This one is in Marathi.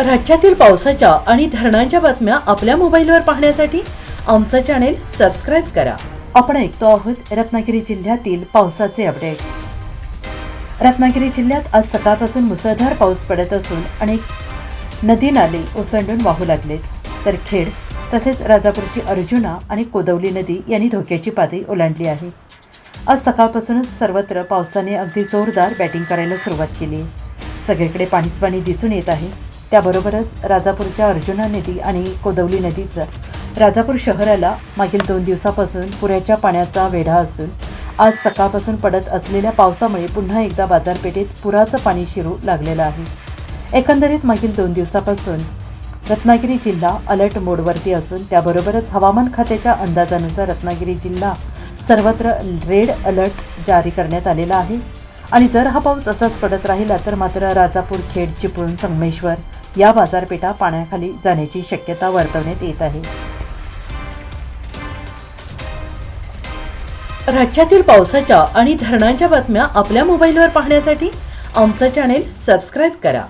राज्यातील पावसाच्या आणि धरणांच्या बातम्या आपल्या मोबाईलवर पाहण्यासाठी आमचं चॅनेल सबस्क्राईब करा. आपण ऐकतो आहोत रत्नागिरी जिल्ह्यातील पावसाचे अपडेट. रत्नागिरी जिल्ह्यात आज सकाळपासून मुसळधार पाऊस पडत असून अनेक नदी नाले ओसंडून वाहू लागलेत. तर खेड तसेच राजापूरची अर्जुना आणि कोदवली नदी यांनी धोक्याची पातळी ओलांडली आहे. आज सकाळपासूनच सर्वत्र पावसाने अगदी जोरदार बॅटिंग करायला सुरुवात केली सगळीकडे पाणीच पाणी दिसून येत आहे. त्याबरोबरच राजापूरच्या अर्जुना नदी आणि कोदवली नदीचं राजापूर शहराला मागील दोन दिवसापासून पुऱ्याच्या पाण्याचा वेढा असून आज सकाळपासून पडत असलेल्या पावसामुळे पुन्हा एकदा बाजारपेठेत पुराचं पाणी शिरू लागलेलं आहे. एकंदरीत मागील दोन दिवसापासून रत्नागिरी जिल्हा अलर्ट मोडवरती असून त्याबरोबरच हवामान खात्याच्या अंदाजानुसार रत्नागिरी जिल्हा सर्वत्र रेड अलर्ट जारी करण्यात आलेला आहे. आणि जर हा पाऊस असाच पडत राहिला तर मात्र राजापूर खेड चिपळूण संगमेश्वर या बाजारपेठा पाण्याखाली जाण्याची शक्यता वर्तवण्यात येत आहे. राज्यातील पावसाच्या आणि धरणांच्या बातम्या आपल्या मोबाईलवर पाहण्यासाठी आमचं चॅनेल सबस्क्राईब करा.